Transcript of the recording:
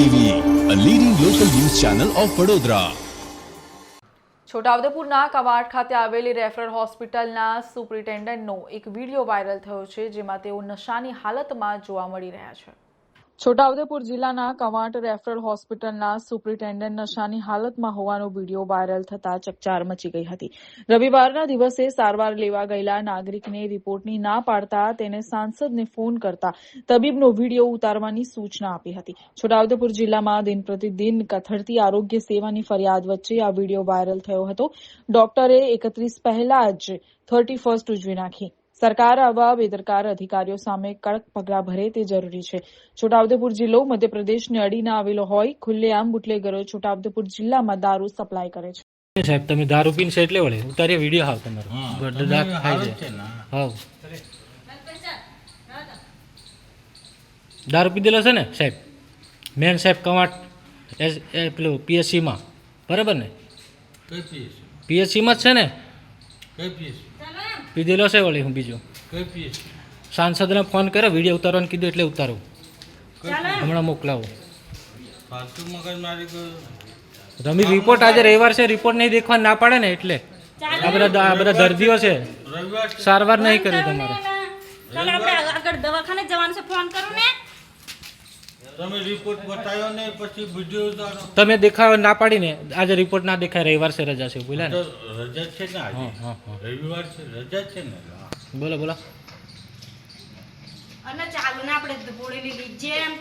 TV a leading local news channel of Vadodara છોટાઉદેપુરના કવાડ ખાતે આવેલી રેફરલ હોસ્પિટલના સુપ્રિન્ટેન્ડન્ટનો એક વીડિયો વાયરલ થયો છે, જેમાં તેઓ નશાની હાલતમાં જોવા મળી રહ્યા છે. છોટાઉદેપુર જિલ્લાના કવાંટ રેફરલ હોસ્પિટલના સુપ્રિન્ટેન્ડન્ટ નશાની હાલતમાં હોવાનો વીડિયો વાયરલ થતા ચકચાર મચી ગઈ હતી. રવિવારના દિવસે સારવાર લેવા ગયેલા નાગરિકને રિપોર્ટની ના પાડતા તેને સાંસદને ફોન કરતા તબીબનો વીડિયો ઉતારવાની સૂચના આપી હતી. છોટાઉદેપુર જિલ્લામાં દિન પ્રતિદિન કથળતી આરોગ્ય સેવાની ફરિયાદ વચ્ચે આ વીડિયો વાયરલ થયો હતો. ડોક્ટરે એકત્રીસ પહેલા જ થર્ટી ફર્સ્ટ ઉજવી નાખી. સરકાર આવા બેદરકાર અધિકારીઓ સામે કડક પગલાં ભરે તે જરૂરી છે. છોટાઉદેપુર જિલ્લો મધ્યપ્રદેશને અડીને આવેલો હોય ખુલ્લેઆમ બુટલેગરો છોટાઉદેપુર જિલ્લામાં દારૂ સપ્લાય કરે છે. સાહેબ તમે દારૂ પીને છે એટલે વળે. ઉતારીએ વીડિયો હાવ તમારો. ખાઈ જાય. હાવ દારૂ પીધેલો છે ને સાહેબ? મેન સાહેબ કમાટ એસ એ પેલું પીએસસીમાં બરાબર ને? પીએસસીમાં જ છે ને? કઈ પીસ પીધેલો છે વળી હું બીજો? સાંસદને ફોન કર્યો વીડિયો ઉતારવાનું કીધું એટલે ઉતારું. હમણાં મોકલાવો. રમી તમે રિપોર્ટ આજે રવિવાર છે રિપોર્ટ નહીં દેખવા ના પાડે ને એટલે. આ બધા આ બધા દર્દીઓ છે. સારવાર નહીં કરી તમારે. આગળ દવાખાને જવાનું છે. ફોન કરું ને. તમે રિપોર્ટ બતાવ્યો ને પછી વીડિયો તમે દેખાવ ના પાડીને આજે રિપોર્ટ ના દેખાય રવિવાર છે રજા છે બોલ્યા ને? રજા છે ને આજે? હા હા હા. રવિવાર છે રજા છે ને? બોલો બોલો. અને ચાલુ ને આપણે જેમ